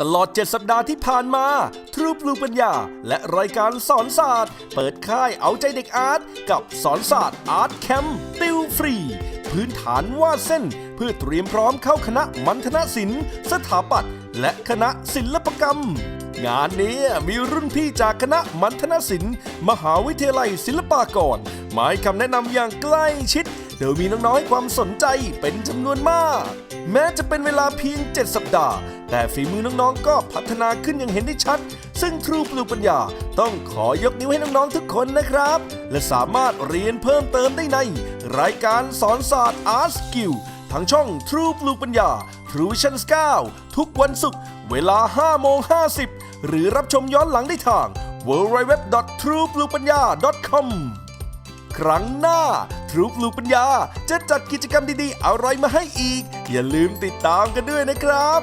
ตลอด 7 สัปดาห์ที่ผ่านมา ทรูปลูปัญญา และรายการสอนศาสตร์ เปิดค่ายเอาใจเด็กอาร์ตกับสอนศาสตร์อาร์ตแคมป์ติวฟรี พื้นฐานวาดเส้น เพื่อเตรียมพร้อมเข้าคณะมัณฑนศิลป์ สถาปัตย์และคณะศิลปกรรม งานนี้มีรุ่นพี่จากคณะมัณฑนศิลป์ มหาวิทยาลัยศิลปากรมาให้คำแนะนำอย่างใกล้ชิด โดยมีน้องๆให้ความสนใจเป็นจำนวนมาก แม้จะเป็นเวลาเพียง 7 สัปดาห์ แต่ฝีมือน้องๆ ก็พัฒนาขึ้นอย่างเห็นได้ชัด ซึ่งทรูปลูกปัญญาต้องขอยกนิ้วให้น้องๆทุกคนนะครับ และสามารถเรียนเพิ่มเติมได้ใน รายการสอนศาสตร์ Art Skill ทางช่อง True Blue ปัญญา True Vision 9ทุกวันศุกร์เวลา5โมง50 หรือรับชมย้อนหลังได้ทาง www.truebluepanya.com ครั้งหน้า ทรูปลูปัญญาจะจัดกิจกรรมดีๆ อะไรมาให้อีก อย่าลืมติดตามกันด้วยนะครับ